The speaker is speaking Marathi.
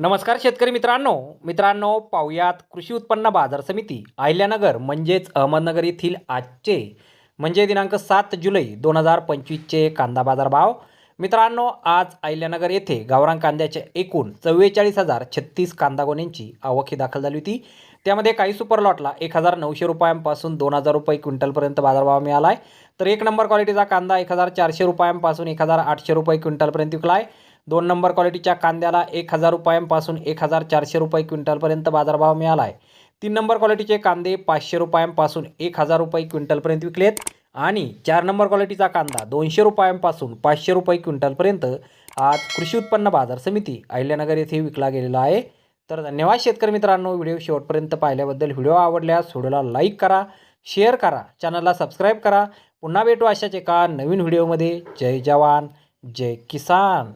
नमस्कार शेतकरी मित्रांनो. मित्रांनो पाहुयात कृषी उत्पन्न बाजार समिती अहिल्यानगर म्हणजेच अहमदनगर येथील आजचे म्हणजे दिनांक सात जुलै दोन हजार पंचवीसचे कांदा बाजार भाव मित्रांनो आज अहिल्यानगर येथे गावरान कांद्याचे एकूण चव्वेचाळीस हजार छत्तीस कांदा गोण्यांची आवक ही दाखल झाली होती. त्यामध्ये काही सुपर लॉटला एक हजार नऊशे रुपयांपासून दोन हजार रुपये क्विंटलपर्यंत बाजारभाव मिळाला आहे तर एक नंबर क्वालिटीचा कांदा एक हजार चारशे रुपयांपासून एक हजार आठशे रुपये क्विंटलपर्यंत विकला आहे दोन नंबर क्वालिटीच्या कांद्याला एक हजार रुपयांपासून एक हजार चारशे रुपये क्विंटलपर्यंत बाजारभाव मिळाला आहे. तीन नंबर क्वालिटीचे कांदे पाचशे रुपयांपासून एक हजार रुपये क्विंटलपर्यंत विकलेत आणि चार नंबर क्वालिटीचा कांदा दोनशे रुपयांपासून पाचशे रुपये क्विंटलपर्यंत आज कृषी उत्पन्न बाजार समिती अहिल्यानगर येथे विकला गेलेला आहे. तर धन्यवाद शेतकरी मित्रांनो व्हिडिओ शेवटपर्यंत पाहिल्याबद्दल व्हिडिओ आवडल्यास व्हिडिओला लाईक करा शेअर करा चॅनलला सबस्क्राईब करा. पुन्हा भेटू अशाच एका नवीन व्हिडिओमध्ये. जय जवान जय किसान.